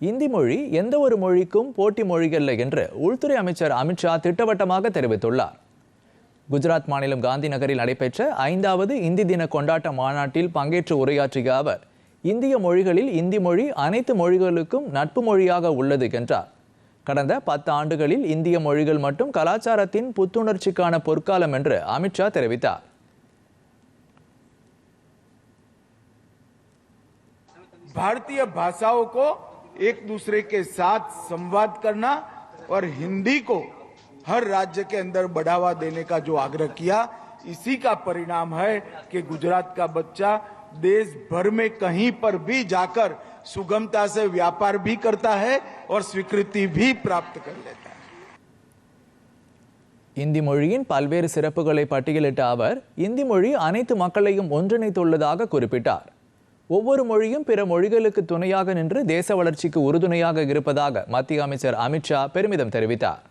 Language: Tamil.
இந்தி மொழி எந்த ஒரு மொழிக்கும் போட்டி மொழியல்ல என்று உள்துறை அமைச்சர் அமித்ஷா திட்டவட்டமாக தெரிவித்துள்ளார் குஜராத் மாநிலம் காந்தி நகரில் நடைபெற்ற ஐந்தாவது இந்தி தின கொண்டாட்ட மாநாட்டில் பங்கேற்று உரையாற்றிய அவர் இந்திய மொழிகளில் இந்தி மொழி அனைத்து மொழிகளுக்கும் நட்பு மொழியாக உள்ளது என்றார் கடந்த பத்து ஆண்டுகளில் இந்திய மொழிகள் மட்டும் கலாச்சாரத்தின் புத்துணர்ச்சிக்கான பொற்காலம் என்று அமித்ஷா தெரிவித்தார் भारतीय भाषाओं को एक दूसरे के साथ संवाद करना और हिंदी को हर राज्य के अंदर बढ़ावा देने का जो आग्रह किया इसी का परिणाम है कि गुजरात का बच्चा देश भर में कहीं पर भी जाकर सुगमता से व्यापार भी करता है और स्वीकृति भी प्राप्त कर लेता है இந்தி மொழியின் பல்வேறு சிறப்புகளை பட்டியலிட்ட அவர் இந்தி மொழி அனைத்து மக்களையும் ஒன்றிணைத்துள்ளதாக குறிப்பிட்டார் ஒவ்வொரு மொழியும் பிற மொழிகளுக்கு துணையாக நின்று தேச வளர்ச்சிக்கு உறுதுணையாக இருப்பதாக மத்திய அமைச்சர் அமித்ஷா பெருமிதம் தெரிவித்தார்.